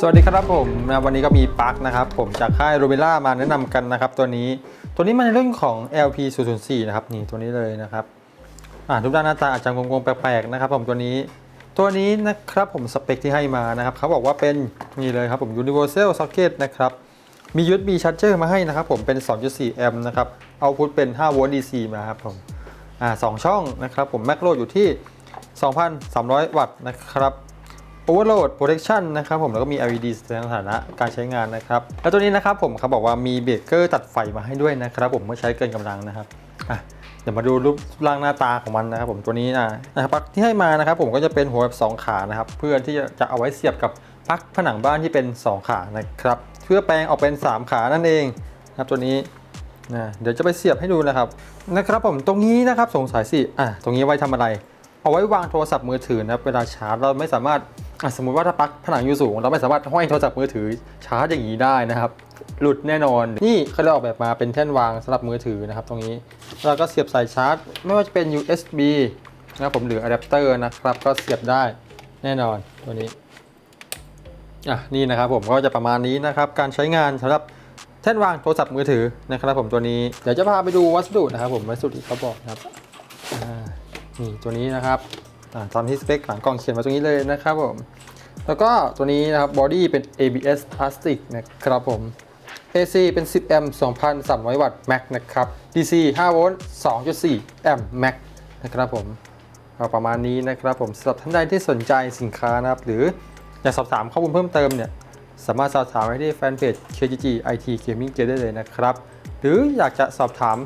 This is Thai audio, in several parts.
สวัสดีครับผมนะวันนี้ก็มีปลั๊กนะครับ ผมจากค่ายโรเบล่ามาแนะนำกันนะครับ ตัวนี้ตัวนี้มันในเรื่องของ LP 0 0 4นะครับนี่ตัวนี้เลยนะครับอ่ารูปร่างหน้าตาอาจจะงงๆแปลกๆนะครับ ผมตัวนี้ ตัวนี้นะครับผมสเปคที่ให้มานะครับเขาบอกว่าเป็นนี่เลยครับผม Universal Socket นะครับมี USB Charger มาให้นะครับ ผมเป็น 2.4 แอมป์นะครับเอาพุทเป็น5โวลต์ DC มาครับผมอ่าสองช่องนะครับผมแมกโ o อยู่ที่ 2,300 วัตต์นะครับ Overload Protection นะครับผมแล้วก็มี LED แสดงสถานะการใช้งานนะครับ แล้วตัวนี้นะครับผมเขาบอกว่ามีเบรกเกอร์ตัดไฟมาให้ด้วยนะครับผมเมื่อใช้เกินกำลังนะครับอะเดี๋ยวมาดูรูปร่างหน้าตาของมันนะครับผมตัวนี้นะนะครับปลั๊กที่ให้มานะครับผมก็จะเป็นหัวแบบสองขานะครับเพื่อที่จะจะเอาไว้เสียบกับปลั๊กผนังบ้านที่เป็น 2 ขานะครับเพื่อแปลงออกเป็น 3 ขานั่นเองนะครับตัวนี้นะเดี๋ยวจะไปเสียบให้ดูนะครับนะครับผมตรงนี้นะครับสงสัยสิอะตรงนี้ไว้ทำอะไร เอาไว้วางโทรศัพท์มือถือนะครับเวลาชาร์จเราไม่สามารถ สมมุติว่าถ้าปลั๊กผนังอยู่สูง เราไม่สามารถห้อยโทรศัพท์มือถือชาร์จอย่างนี้ได้นะครับ หลุดแน่นอน นี่เขาได้ออกแบบมาเป็นแท่นวางสำหรับมือถือนะครับ ตรงนี้เราก็เสียบสายชาร์จ ไม่ว่าจะเป็น USB นะครับผมหรืออะแดปเตอร์นะครับ ก็เสียบได้แน่นอนตัวนี้อะนี่นะครับผมก็จะประมาณนี้นะครับ การใช้งานสำหรับแท่นวางโทรศัพท์มือถือนะครับ ผมตัวนี้เดี๋ยวจะพาไปดูวัสดุนะครับ ผมวัสดุที่เขาบอกนะครับนี่ตัวนี้นะครับ อาตอนที่สเปคหลังกล่องเขียนมาตรงนี้เลยนะครับผม แล้วก็ตัวนี้นะครับบอดี้เป็น ABS พลาสติกนะครับผม AC เป็น 10 แอมป์ 2,300 วัตต์ Max นะครับ DC 5 โวลต์ 2.4 แอมป์ Max นะครับผมประมาณนี้นะครับผมสำหรับท่านใดที่สนใจสินค้านะครับ หรืออยากสอบถามข้อมูลเพิ่มเติมเนี่ย สามารถสอบถามได้ที่แฟนเพจ KGG IT Gaming Gear ได้เลยนะครับ หรืออยากจะสอบถาม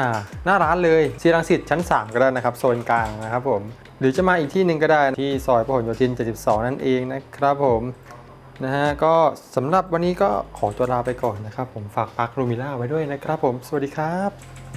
อ่าหน้าร้านเลยซีรังสิตชั้น 3 ก็ได้นะครับ โซนกลางนะครับผม หรือจะมาอีกที่หนึ่งก็ได้ที่ซอยพหลโยธิน 72 นั่นเองนะครับผมนะฮะก็สำหรับวันนี้ก็ขอตัวลาไปก่อนนะครับ ผมฝากพักรูมิล่าไว้ด้วยนะครับผม สวัสดีครับ